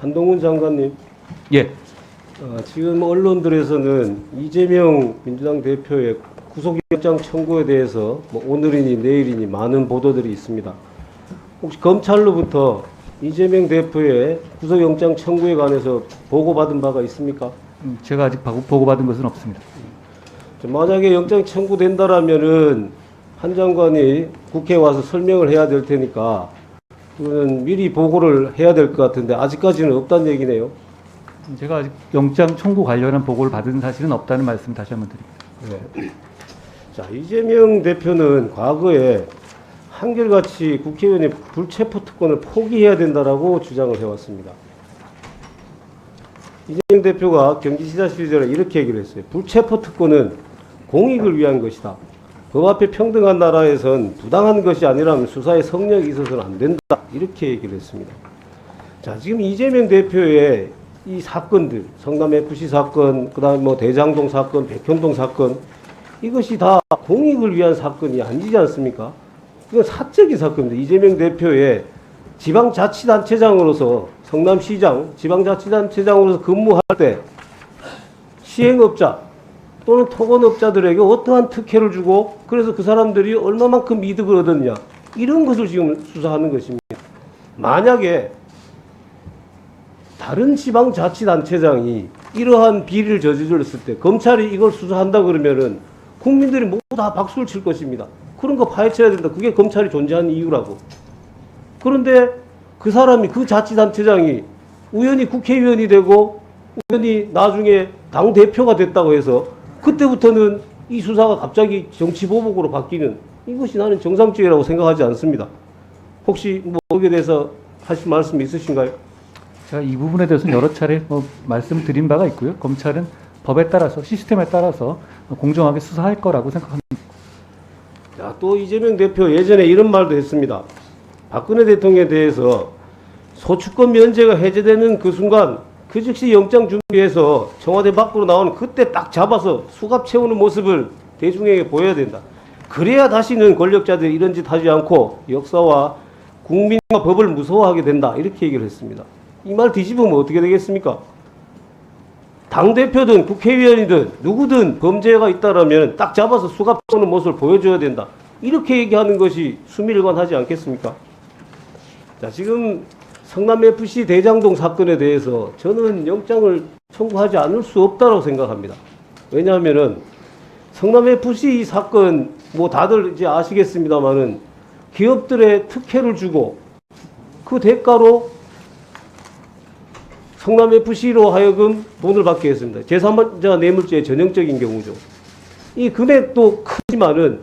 한동훈 장관님, 예, 어, 지금 언론들에서는 이재명 민주당 대표의 구속영장 청구에 대해서 뭐 오늘이니 내일이니 많은 보도들이 있습니다. 혹시 검찰로부터 이재명 대표의 구속영장 청구에 관해서 보고받은 바가 있습니까? 음, 제가 아직 보고- 보고받은 것은 없습니다. 저 만약에 영장 청구된다라면은 한 장관이 국회에 와서 설명을 해야 될 테니까 그거는 미리 보고를 해야 될 것 같은데 아직까지는 없다는 얘기네요. 음, 제가 아직 영장 청구 관련한 보고를 받은 사실은 없다는 말씀 다시 한번 드립니다. 네. 자 이재명 대표는 과거에 한결같이 국회의원이 불체포 특권을 포기해야 된다라고 주장을 해왔습니다. 이재명 대표가 경기지사 시절에 이렇게 얘기를 했어요. 불체포 특권은 공익을 위한 것이다. 법 앞에 평등한 나라에선 부당한 것이 아니라면 수사에 성역이 있어서는 안 된다. 이렇게 얘기를 했습니다. 자, 지금 이재명 대표의 이 사건들, 성남 FC 사건, 그 다음에 뭐 대장동 사건, 백현동 사건, 이것이 다 공익을 위한 사건이 아니지 않습니까? 이건 사적인 사건입니다. 이재명 대표의 지방자치단체장으로서 성남시장 지방자치단체장으로서 근무할 때 시행업자 또는 토건업자들에게 어떠한 특혜를 주고 그래서 그 사람들이 얼마만큼 이득을 얻었냐 이런 것을 지금 수사하는 것입니다. 만약에 다른 지방자치단체장이 이러한 비리를 저질렀을 때 검찰이 이걸 수사한다 그러면은 국민들이 모두 다 박수를 칠 것입니다. 그런 거 파헤쳐야 된다. 그게 검찰이 존재하는 이유라고. 그런데 그 사람이 그 자치단체장이 우연히 국회의원이 되고 우연히 나중에 당 대표가 됐다고 해서 그때부터는 이 수사가 갑자기 정치 보복으로 바뀌는 이것이 나는 정상적이라고 생각하지 않습니다. 혹시 뭐 거기에 대해서 하실 말씀 있으신가요? 제가 이 부분에 대해서는 여러 차례 뭐 말씀드린 바가 있고요. 검찰은 법에 따라서 시스템에 따라서 공정하게 수사할 거라고 생각합니다. 자, 또 이재명 대표 예전에 이런 말도 했습니다. 박근혜 대통령에 대해서 소추권 면제가 해제되는 그 순간 그 즉시 영장 준비해서 청와대 밖으로 나오는 그때 딱 잡아서 수갑 채우는 모습을 대중에게 보여야 된다. 그래야 다시는 권력자들이 이런 짓 하지 않고 역사와 국민과 법을 무서워하게 된다. 이렇게 얘기를 했습니다. 이 말 뒤집으면 어떻게 되겠습니까? 당대표든 국회의원이든 누구든 범죄가 있다라면 딱 잡아서 수갑 쏘는 모습을 보여줘야 된다. 이렇게 얘기하는 것이 수밀관하지 않겠습니까? 자, 지금 성남FC 대장동 사건에 대해서 저는 영장을 청구하지 않을 수 없다고 생각합니다. 왜냐하면은 성남FC 이 사건 뭐 다들 이제 아시겠습니다만은 기업들의 특혜를 주고 그 대가로 성남 FC로 하여금 돈을 받게 했습니다. 제3자 뇌물죄의 전형적인 경우죠. 이 금액도 크지만은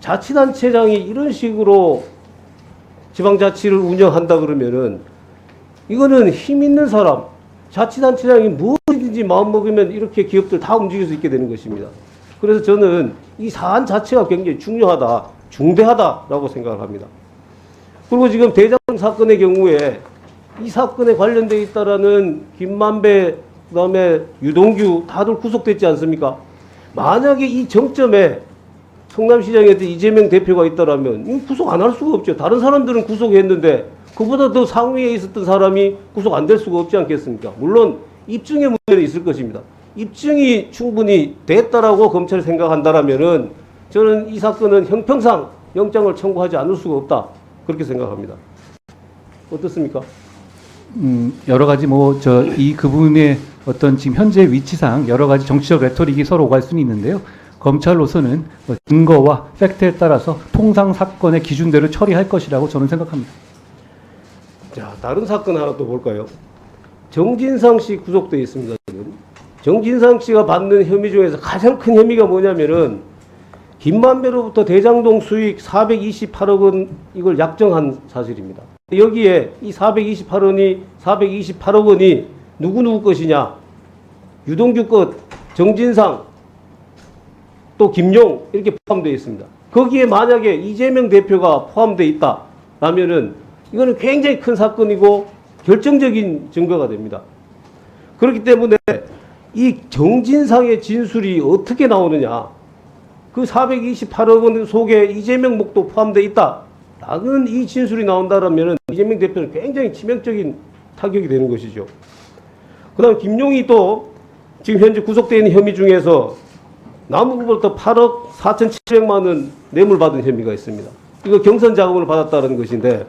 자치단체장이 이런 식으로 지방자치를 운영한다 그러면은 이거는 힘 있는 사람, 자치단체장이 무엇이든지 마음먹으면 이렇게 기업들 다 움직일 수 있게 되는 것입니다. 그래서 저는 이 사안 자체가 굉장히 중요하다, 중대하다라고 생각을 합니다. 그리고 지금 대장 사건의 경우에 이 사건에 관련되어 있다라는 김만배 그다음에 유동규 다들 구속됐지 않습니까? 만약에 이 정점에 성남시장에 이재명 대표가 있다라면 구속 안 할 수가 없죠. 다른 사람들은 구속했는데 그보다 더 상위에 있었던 사람이 구속 안 될 수가 없지 않겠습니까? 물론 입증의 문제는 있을 것입니다. 입증이 충분히 됐다라고 검찰이 생각한다라면은 저는 이 사건은 형평상 영장을 청구하지 않을 수가 없다 그렇게 생각합니다. 어떻습니까? 음, 여러 가지 뭐 저 이 그분의 어떤 지금 현재 위치상 여러 가지 정치적 레토릭이 서로 오갈 수는 있는데요. 검찰로서는 뭐 증거와 팩트에 따라서 통상 사건의 기준대로 처리할 것이라고 저는 생각합니다. 자, 다른 사건 하나 또 볼까요? 정진상 씨 구속돼 있습니다. 지금. 정진상 씨가 받는 혐의 중에서 가장 큰 혐의가 뭐냐면은 김만배로부터 대장동 수익 428억 원 이걸 약정한 사실입니다. 여기에 이 428원이 428억 원이 누구 누구 것이냐? 유동규 것, 정진상, 또 김용 이렇게 포함되어 있습니다. 거기에 만약에 이재명 대표가 포함되어 있다라면은 이거는 굉장히 큰 사건이고 결정적인 증거가 됩니다. 그렇기 때문에 이 정진상의 진술이 어떻게 나오느냐? 그 428억 원 속에 이재명 목도 포함되어 있다. 라는 이 진술이 나온다라면 이재명 대표는 굉장히 치명적인 타격이 되는 것이죠. 그 다음 김용이 또 지금 현재 구속되어 있는 혐의 중에서 남부부터 8억 4,700만 원 뇌물 받은 혐의가 있습니다. 이거 경선 자금을 받았다는 것인데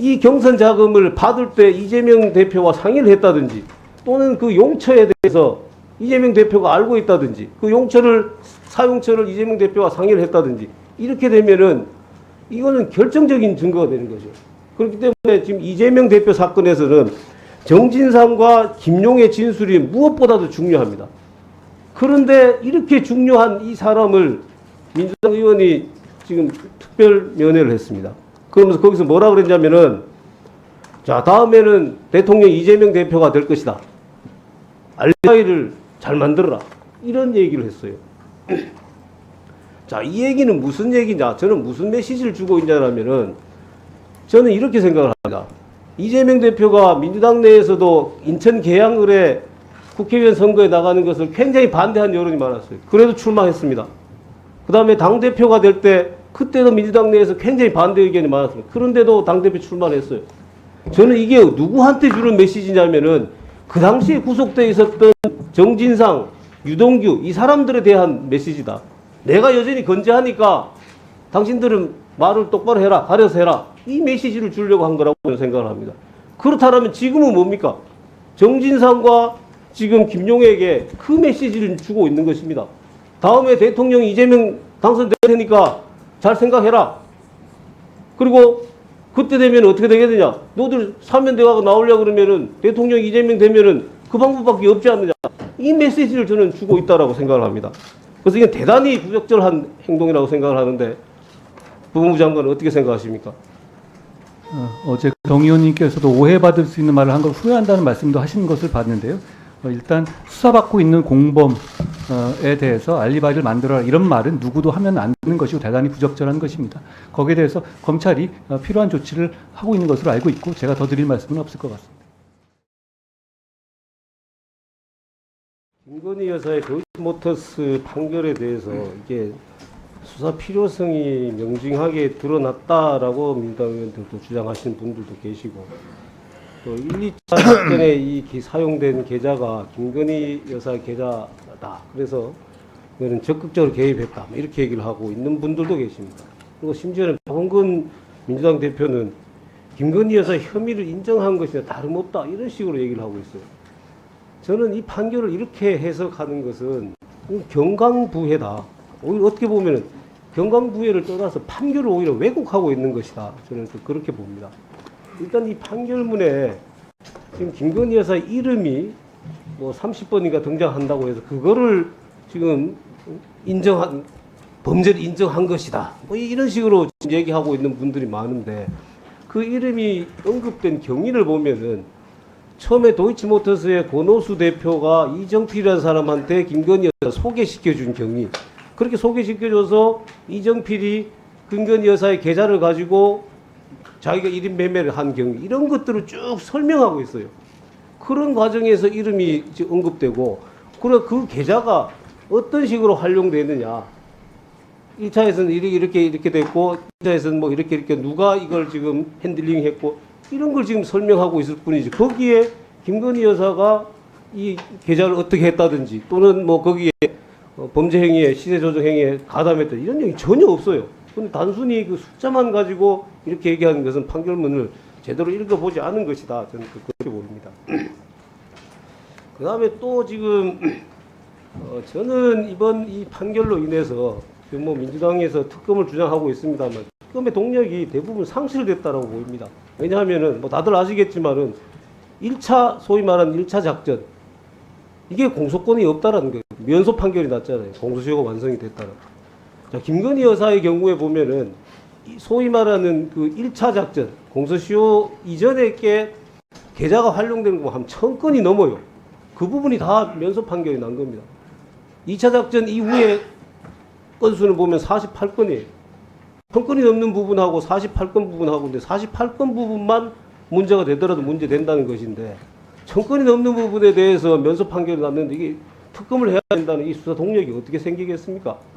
이 경선 자금을 받을 때 이재명 대표와 상의를 했다든지 또는 그 용처에 대해서 이재명 대표가 알고 있다든지 그 용처를 사용처를 이재명 대표와 상의를 했다든지 이렇게 되면은 이거는 결정적인 증거가 되는 거죠. 그렇기 때문에 지금 이재명 대표 사건에서는 정진상과 김용의 진술이 무엇보다도 중요합니다. 그런데 이렇게 중요한 이 사람을 민주당 의원이 지금 특별 면회를 했습니다. 그러면서 거기서 뭐라 그랬냐면은 자 다음에는 대통령 이재명 대표가 될 것이다. 알리바이를 잘 만들어라. 이런 얘기를 했어요. 자, 이 얘기는 무슨 얘기냐? 저는 무슨 메시지를 주고 있냐면은 저는 이렇게 생각을 합니다. 이재명 대표가 민주당 내에서도 인천 계양을에 국회의원 선거에 나가는 것을 굉장히 반대한 여론이 많았어요. 그래도 출마했습니다. 그 다음에 당대표가 될 때 그때도 민주당 내에서 굉장히 반대 의견이 많았습니다. 그런데도 당대표 출마를 했어요. 저는 이게 누구한테 주는 메시지냐면은 그 당시에 구속돼 있었던 정진상, 유동규 이 사람들에 대한 메시지다. 내가 여전히 건재하니까 당신들은 말을 똑바로 해라, 가려서 해라. 이 메시지를 주려고 한 거라고 저는 생각을 합니다. 그렇다면 지금은 뭡니까? 정진상과 지금 김용에게 그 메시지를 주고 있는 것입니다. 다음에 대통령 이재명 당선될 테니까 잘 생각해라. 그리고 그때 되면 어떻게 되겠느냐? 너들 사면대가가 나오려 그러면은 대통령 이재명 되면은 그 방법밖에 없지 않느냐? 이 메시지를 저는 주고 있다라고 생각을 합니다. 그래서 이게 대단히 부적절한 행동이라고 생각을 하는데 법무부 장관은 어떻게 생각하십니까? 어, 어제 정 의원님께서도 오해받을 수 있는 말을 한 걸 후회한다는 말씀도 하신 것을 봤는데요. 어, 일단 수사받고 있는 공범 에 대해서 알리바이를 만들어라 이런 말은 누구도 하면 안 되는 것이고 대단히 부적절한 것입니다. 거기에 대해서 검찰이 어, 필요한 조치를 하고 있는 것으로 알고 있고 제가 더 드릴 말씀은 없을 것 같습니다. 김건희 여사의 도이치모터스 판결에 대해서 이게 수사 필요성이 명징하게 드러났다라고 민주당 의원들도 주장하시는 분들도 계시고 또 1, 2차 사건에 이 기- 사용된 계좌가 김건희 여사 계좌 다. 그래서 이거는 적극적으로 개입했다. 뭐 이렇게 얘기를 하고 있는 분들도 계십니다. 그리고 심지어는 박원근 민주당 대표는 김건희 여사 혐의를 인정한 것이나 다름없다. 이런 식으로 얘기를 하고 있어요. 저는 이 판결을 이렇게 해석하는 것은 경강부회다. 오히려 어떻게 보면은 경강부회를 떠나서 판결을 오히려 왜곡하고 있는 것이다. 저는 또 그렇게 봅니다. 일단 이 판결문에 지금 김건희 여사 이름이 뭐 30번인가 등장한다고 해서 그거를 지금 인정한 범죄를 인정한 것이다. 뭐 이런 식으로 얘기하고 있는 분들이 많은데 그 이름이 언급된 경위를 보면은 처음에 도이치모터스의 고노수 대표가 이정필이라는 사람한테 김건희 여사 소개시켜 준 경위. 그렇게 소개시켜줘서 이정필이 김건희 여사의 계좌를 가지고 자기가 1인 매매를 한 경위. 이런 것들을 쭉 설명하고 있어요. 그런 과정에서 이름이 언급되고, 그래, 그 계좌가 어떤 식으로 활용되느냐. 1차에서는 이렇게, 이렇게, 이렇게 됐고, 2차에서는 뭐 이렇게, 이렇게 누가 이걸 지금 핸들링 했고, 이런 걸 지금 설명하고 있을 뿐이지. 거기에 김건희 여사가 이 계좌를 어떻게 했다든지 또는 뭐 거기에 어, 범죄 행위에 시세 조정 행위에 가담했다 이런 얘기 전혀 없어요. 근데 단순히 그 숫자만 가지고 이렇게 얘기하는 것은 판결문을 제대로 읽어보지 않은 것이다. 저는 그- 그렇게 봅니다. 그 다음에 또 지금 어, 저는 이번 이 판결로 인해서 지금 뭐 민주당에서 특검을 주장하고 있습니다만 특검의 동력이 대부분 상실됐다라고 보입니다. 왜냐하면은 뭐 다들 아시겠지만은 1차 소위 말하는 1차 작전 이게 공소권이 없다라는 거예요. 면소 판결이 났잖아요. 공소시효가 완성이 됐다는. 자, 김건희 여사의 경우에 보면은 이 소위 말하는 그 1차 작전 공소시효 이전에 게 계좌가 활용된 거한 천 건이 넘어요. 그 부분이 다 면소 판결이 난 겁니다. 2차 작전 이후에 건수는 보면 48건이에요. 천 건이 넘는 부분하고 48건 부분하고 근데 48건 부분만 문제가 되더라도 문제 된다는 것인데 천 건이 넘는 부분에 대해서 면소 판결이 났는데 이게 특검을 해야 된다는 이 수사 동력이 어떻게 생기겠습니까?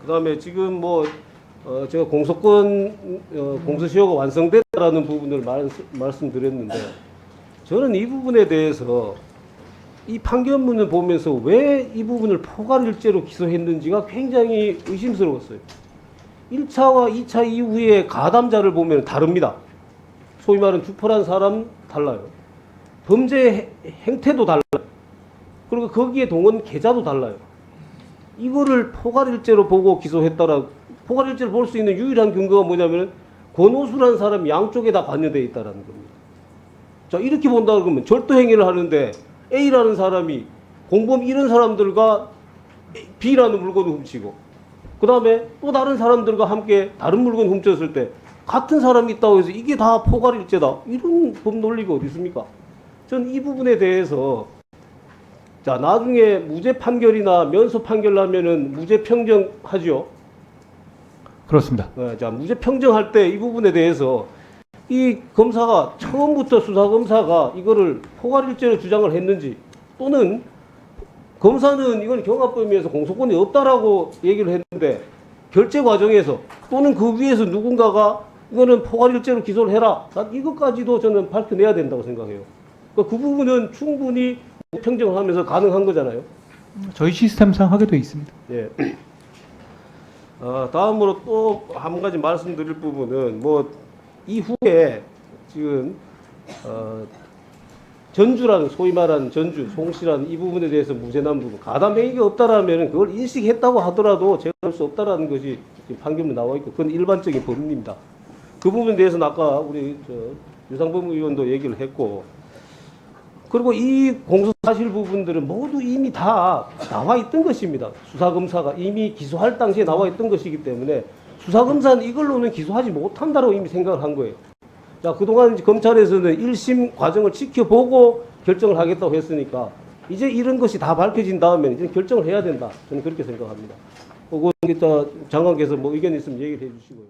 그 다음에 지금 뭐 어, 제가 공소권 어, 공소시효가 완성됐다라고 라는 부분을 말, 말씀드렸는데 저는 이 부분에 대해서 이 판결문을 보면서 왜 이 부분을 포괄일죄로 기소했는지가 굉장히 의심스러웠어요. 1차와 2차 이후에 가담자를 보면 다릅니다. 소위 말하는 주포란 사람 달라요. 범죄 해- 행태도 달라요. 그리고 거기에 동원 계좌도 달라요. 이거를 포괄일죄로 보고 기소했다라 포괄일죄를 볼 수 있는 유일한 근거가 뭐냐면 권오수라는 사람이 양쪽에 다 관여되어 있다라는 겁니다. 자 이렇게 본다 그러면 절도 행위를 하는데 A라는 사람이 공범 이런 사람들과 B라는 물건을 훔치고 그 다음에 또 다른 사람들과 함께 다른 물건 훔쳤을 때 같은 사람이 있다고 해서 이게 다 포괄일죄다 이런 법 논리가 어디 있습니까? 전 이 부분에 대해서 자 나중에 무죄 판결이나 면소 판결 나면은 무죄 평정하죠. 그렇습니다. 네, 자 무죄 평정할 때 이 부분에 대해서 이 검사가 처음부터 수사 검사가 이거를 포괄일죄로 주장을 했는지 또는 검사는 이건 경합범위에서 공소권이 없다라고 얘기를 했는데 결재 과정에서 또는 그 위에서 누군가가 이거는 포괄일죄로 기소를 해라. 난 이것까지도 저는 밝혀내야 된다고 생각해요. 그러니까 그 부분은 충분히 평정을 하면서 가능한 거잖아요. 저희 시스템상 하게 돼 있습니다. 예. 어, 다음으로 또 한 가지 말씀드릴 부분은 뭐 이후에 지금 어, 전주라는 소위 말하는 전주, 송씨라는 이 부분에 대해서 무죄난 부분, 가담 행위가 없다라면 그걸 인식했다고 하더라도 제가 할수 없다라는 것이 지금 판결문에 나와 있고 그건 일반적인 법리입니다. 그 부분에 대해서는 아까 우리 저 유상범 의원도 얘기를 했고 그리고 이 공소 사실 부분들은 모두 이미 다 나와 있던 것입니다. 수사 검사가 이미 기소할 당시에 나와 있던 것이기 때문에 수사 검사는 이걸로는 기소하지 못한다고 이미 생각을 한 거예요. 자 그동안 검찰에서는 1심 과정을 지켜보고 결정을 하겠다고 했으니까 이제 이런 것이 다 밝혀진 다음에 이제 결정을 해야 된다. 저는 그렇게 생각합니다. 이따 장관께서 뭐 의견 있으면 얘기를 해 주시고요.